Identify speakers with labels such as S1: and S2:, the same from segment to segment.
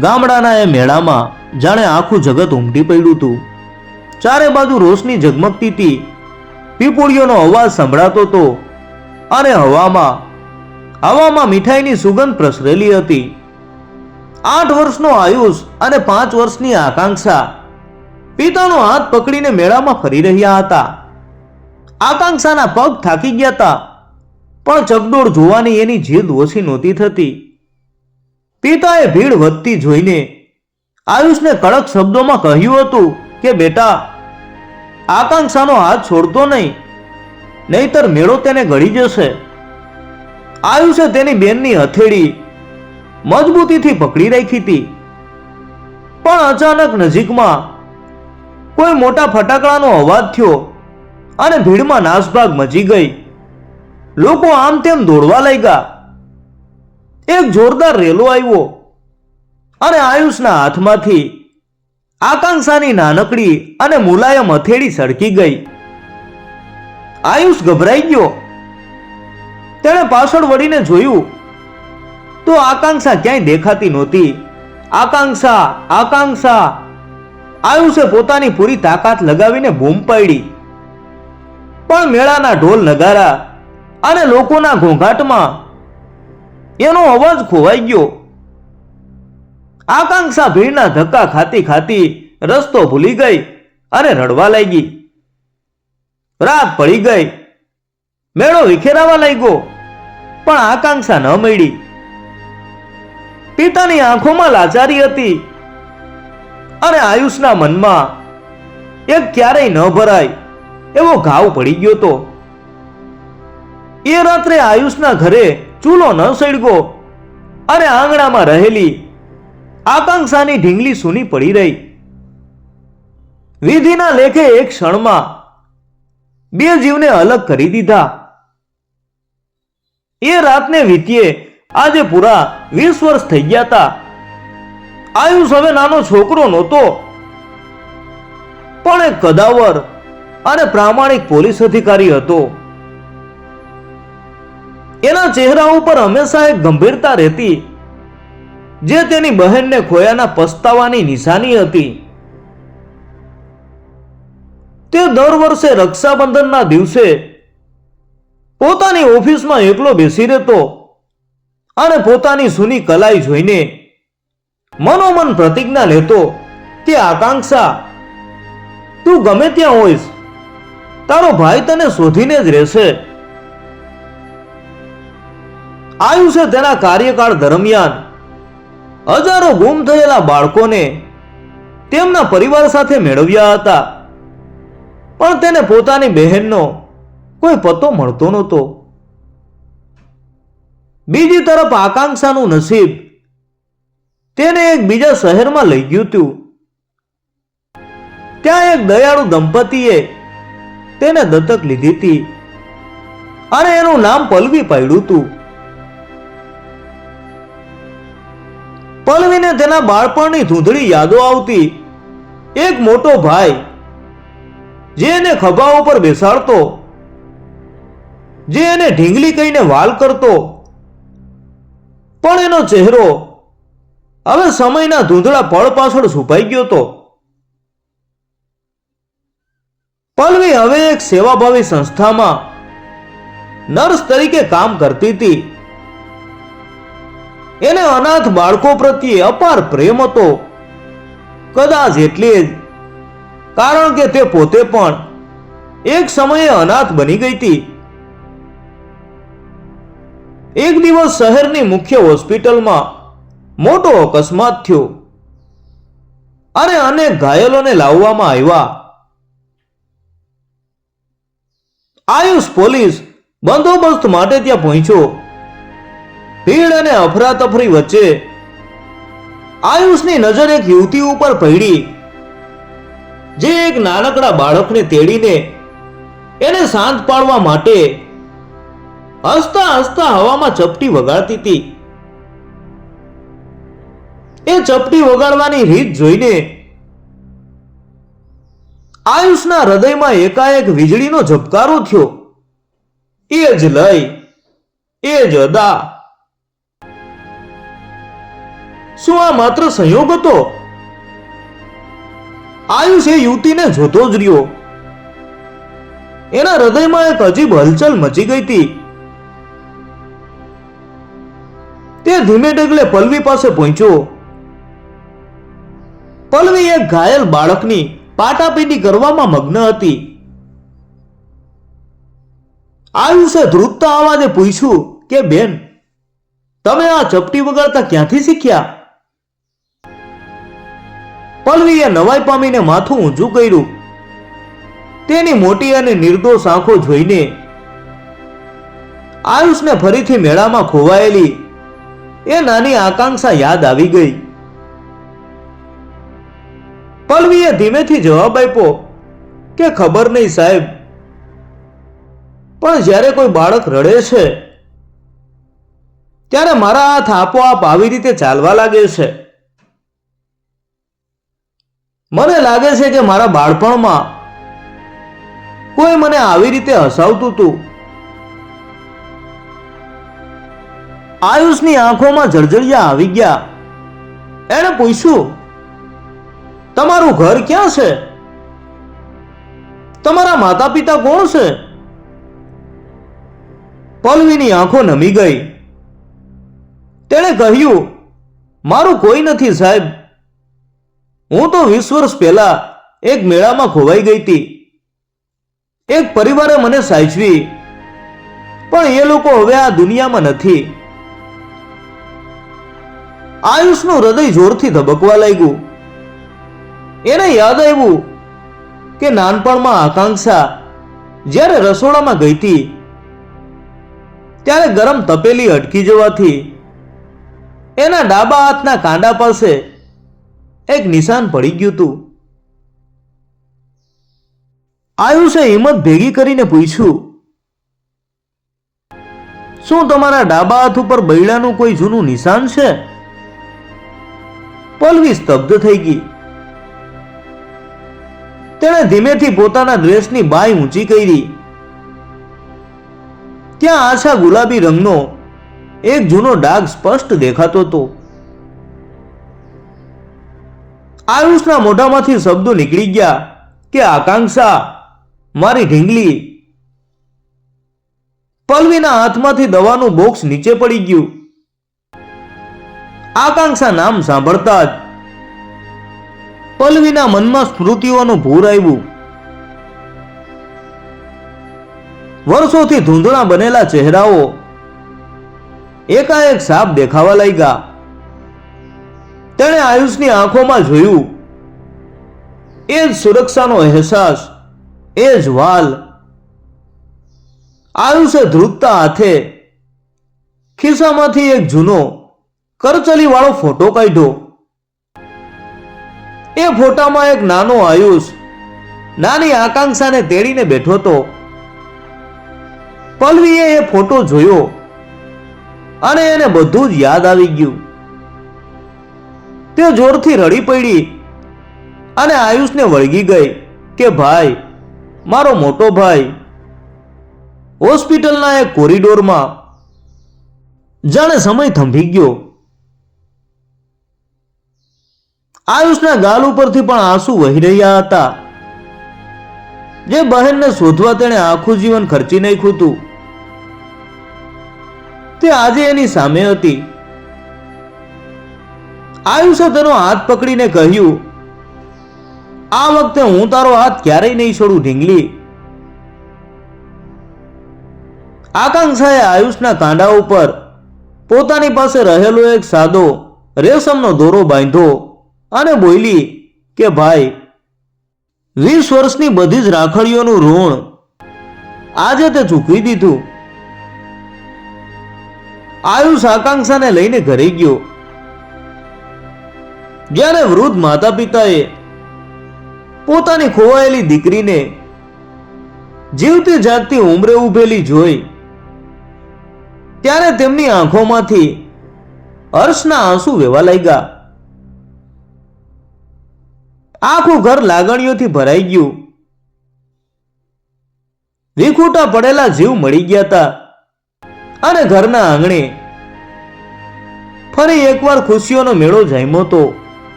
S1: ગામડાના એ મેળામાં જાણે આખું જગત ઉમટી પડ્યું હતું. ચારે બાજુ રોશની ઝગમગતી હતી. પીપુળીઓનો અવાજ સંભળાતો હતો અને હવામાં હવામાં મીઠાઈની સુગંધ પ્રસરેલી હતી. આઠ વર્ષનો આયુષ અને પાંચ વર્ષની આકાંક્ષા પિતાનો હાથ પકડીને મેળામાં ફરી રહ્યા હતા. આકાંક્ષાના પગ થાકી ગયા હતા, પણ ચકડોળ જોવાની એની જીદ ઓછી નહોતી થતી. પિતાએ ભીડ વધતી જોઈને આયુષને કડક શબ્દોમાં કહ્યું હતું કે, બેટા, આકાંક્ષાનો હાથ છોડતો નહીં, નહીતર મેળો તેને ગળી જશે. આયુષે તેની બેનની હથેળી મજબૂતીથી પકડી રાખી હતી. પણ અચાનક નજીકમાં કોઈ મોટા ફટાકડાનો અવાજ થયો અને ભીડમાં નાસભાગ મચી ગઈ. લોકો આમ તેમ દોડવા લાગ્યા. એક જોરદાર રેલો આવ્યો અને આયુષના હાથમાંથી આકાંક્ષાની નાનકડી અને મુલાયમ હથેળી સળકી ગઈ. આયુષ ગભરાઈ ગયો. તેણે પાછળ વળીને જોયું, તો આકાંક્ષા ક્યાંય દેખાતી નહોતી. આકાંક્ષા આકાંક્ષા. આયુષે પોતાની પૂરી તાકાત લગાવીને બૂમ પાડી. પણ મેળાના ઢોલ નગારા અને લોકોના ઘોંઘાટમાં એનો અવાજ ખોવાઈ ગયો. આકાંક્ષા ભીડના ધક્કા ખાતી ખાતી રસ્તો ભૂલી ગઈ અને રડવા લાગી. રાત પડી ગઈ. મેળો વિખેરાવા લાગ્યો, પણ આકાંક્ષા ન મળી. પિતાની આંખોમાં લાચારી હતી અને આયુષના મનમાં એક ક્યારેય ન ભરાય એવો ઘાવ પડી ગયો તો એ રાત્રે આયુષના ઘરે ચૂલો ન સળગો. અને આંગણામાં રહેલી આકાંક્ષાની ઢીંગલી સૂની પડી રહી. વિધિના લેખે એક ક્ષણમાં બે જીવને અલગ કરી દીધા. એ રાતને વીતીએ આજે પૂરા વીસ વર્ષ થઈ ગયા હતા આયુષ હવે નાનો છોકરો નહોતો. પણ એક કદાવર અને પ્રામાણિક પોલીસ અધિકારી હતો. એના ચહેરા ઉપર હંમેશા એક ગંભીરતા રહેતી. જે તેની બહેનને ખોયાના પસ્તાવાની નિશાની હતી. તે દર વર્ષે રક્ષાબંધનના દિવસે પોતાની ઓફિસમાં એકલો બેસી રહેતો અને પોતાની સુની કલાઈ જોઈને મનોમન પ્રતિજ્ઞા લેતો કે, આકાંક્ષા, તું ગમે ત્યાં હોઈશ. તારો ભાઈ તને શોધીને જ રહેશે. આયુષે તેના કાર્યકાળ દરમિયાન હજારો ગુમ થયેલા બાળકોને તેમના પરિવાર સાથે મેળવ્યા હતા. પણ તેને પોતાની બહેનનો કોઈ પતો મળતો નહોતો. બીજી તરફ આકાંક્ષાનું નસીબ તેને એક બીજા શહેરમાં લઈ ગયું હતું. ત્યાં એક દયાળુ દંપતીએ તેને દત્તક લીધી હતી અને એનું નામ પલવી પાડ્યું હતું. પલવીને તેના બાળપણની ધૂંધળી યાદો આવતી એક મોટો ભાઈ, જે એને ખભા ઉપર બેસાડતો, જે એને ઢીંગલી કહીને વાલ કરતો, પણ એનો ચહેરો હવે સમયના ધૂંધળા પળ પાછળ છુપાઈ ગયો હતો. પલવી હવે એક સેવાભાવી સંસ્થામાં નર્સ તરીકે કામ કરતી હતી. એને અનાથ બાળકો પ્રત્યે અપાર પ્રેમ હતો. કદાચ એટલે જ. કારણ કે તે પોતે પણ એક સમયે અનાથ બની ગઈ હતી. એક દિવસ શહેરની મુખ્ય હોસ્પિટલમાં મોટો અકસ્માત થયો. અને અનેક ઘાયલોને લાવવામાં આવ્યા. આયુષ પોલીસ બંદોબસ્ત માટે ત્યાં પહોંચ્યો. ભીડ અને અફરાતફરી વચ્ચે આયુષની નજર એક યુવતી ઉપર પડી. જે એક નાનકડા બાળકને તેડીને એને શાંત પાડવા માટે હસતા હસતા હવામાં ચપટી વગાડતી હતી. એ ચપટી વગાડવાની રીત જોઈને આયુષના હૃદયમાં એકાએક વીજળીનો ઝબકારો થયો. એ જ લય, એ જ અદા શું આ માત્ર સંયોગ હતો? આયુષ એ યુવતીને જોતો જ રહ્યો. એના હૃદયમાં એક અજીબ હલચલ મચી ગઈ હતી. તે ધીમે ડગલે પલવી પાસે પહોંચ્યો. પલવી એક ઘાયલ બાળકની પાટાપીટી કરવામાં મગ્ન હતી. આયુષે ધ્રુજતા અવાજે પૂછ્યું કે, બેન, તમે આ ચપટી વગાડતા ક્યાંથી શીખ્યા? પલવીએ નવાઈ પામીને માથું ઊંચું કર્યું. તેની મોટી અને નિર્દોષ આંખો જોઈને આયુષને ફરીથી મેળામાં ખોવાયેલી એ નાની આકાંક્ષા યાદ આવી ગઈ. પલવીએ ધીમેથી જવાબ આપ્યો કે ખબર નહીં સાહેબ, પણ જ્યારે કોઈ બાળક રડે છે, ત્યારે મારા હાથ આપોઆપ આવી રીતે ચાલવા લાગે છે. મને લાગે છે કે મારા બાળપણમાં કોઈ મને આવી રીતે હસાવતું હતું આયુષની આંખોમાં જળજળિયા આવી ગયા. એણે પૂછ્યું, તમારું ઘર ક્યાં છે? તમારા માતા પિતા કોણ છે? પલવીની આંખો નમી ગઈ. તેણે કહ્યું, મારું કોઈ નથી સાહેબ. હું તો વીસ વર્ષ પહેલા એક મેળામાં ખોવાઈ ગઈ હતી. એક પરિવારે મને સાચવી, પણ એ લોકો હવે આ દુનિયામાં નથી. આયુષનું હૃદય જોરથી ધબકવા લાગ્યું. એને યાદ આવ્યું કે નાનપણમાં આકાંક્ષા જ્યારે રસોડામાં ગઈ હતી, ત્યારે ગરમ તપેલી અટકી જવાથી એના ડાબા હાથના કાંડા પાસે એક નિશાન પડી ગયું હતું આયુષે હિંમત ભેગી કરીને પૂછ્યું, શું તમારા ડાબા હાથ ઉપર બૈડાનું કોઈ જૂનું નિશાન છે? પલવી સ્તબ્ધ થઈ ગઈ. તેણે ધીમેથી પોતાના ડ્રેસની બાય ઊંચી કરી. ત્યાં આછા ગુલાબી રંગનો એક જૂનો ડાઘ સ્પષ્ટ દેખાતો હતો. આયુષના મોઢામાંથી શબ્દો નીકળી ગયા કે, આકાંક્ષા, મારી ઢીંગલી. પલવીના હાથમાંથી દવાનું બોક્સ નીચે પડી ગયું. આકાંક્ષા નામ સાંભળતા જ પલવીના મનમાં સ્મૃતિઓનું ભૂર આવ્યું. વર્ષોથી ધૂંધળા બનેલા ચહેરાઓ એકાએક સાપ દેખાવા લાગ્યા. તેણે આયુષની આંખોમાં જોયું. એ જ સુરક્ષાનો અહેસાસ, એ જ વાલ. આયુષે ધ્રુજતા હાથે ખિસ્સામાંથી એક જૂનો કરચલી વાળો ફોટો કાઢ્યો. એ ફોટામાં એક નાનો આયુષ નાની આકાંક્ષાને તેડીને બેઠો હતો. પલ્લવીએ એ ફોટો જોયો અને એને બધું જ યાદ આવી ગયું. તે જોરથી રડી પડી અને આયુષને વળગી ગઈ કે, ભાઈ, મારો મોટો ભાઈ, હોસ્પિટલના એક કોરિડોરમાં જાણે સમય થંભી ગયો. આયુષના ગાલ ઉપરથી પણ આંસુ વહી રહ્યા હતા. જે બહેનને શોધવા તેણે આખું જીવન ખર્ચી નાખ્યું હતું. તે આજે એની સામે હતી. આયુષે તેનો હાથ પકડીને કહ્યું, આ વખતે હું તારો હાથ ક્યારેય નહીં છોડું, ઢીંગલી. આકાંક્ષાએ આયુષના કાંડા ઉપર પોતાની પાસે રહેલો એક સાદો રેશમનો દોરો બાંધ્યો અને બોલી કે, ભાઈ, વીસ વર્ષની બધી જ રાખડીઓનું ઋણ આજે તે ચૂકવી દીધું. આયુષ આકાંક્ષાને લઈને ઘરે ગયો. જ્યારે વૃદ્ધ માતા પિતાએ પોતાની ખોવાયેલી દીકરીને જીવતી જાગતી ઉમરે ઉભેલી જોઈ, ત્યારે તેમની આંખોમાંથી હર્ષના આંસુ વહેવા લાગ્યા. આખું ઘર લાગણીઓથી ભરાઈ ગયું. વિખૂટા પડેલા જીવ મળી ગયા હતા અને ઘરના આંગણે ફરી એકવાર ખુશીઓનો મેળો જામ્યો તો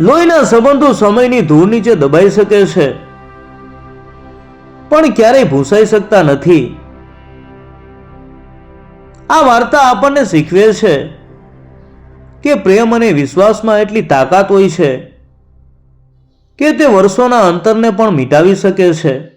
S1: લોહીના સંબંધો સમયની ધૂળ નીચે દબાઈ શકે છે. પણ ક્યારેય ભૂસાઈ શકતા નથી. આ વાર્તા આપણને શીખવે છે કે પ્રેમ અને વિશ્વાસમાં એટલી તાકાત હોય છે કે તે વર્ષોના અંતરને પણ મિટાવી શકે છે.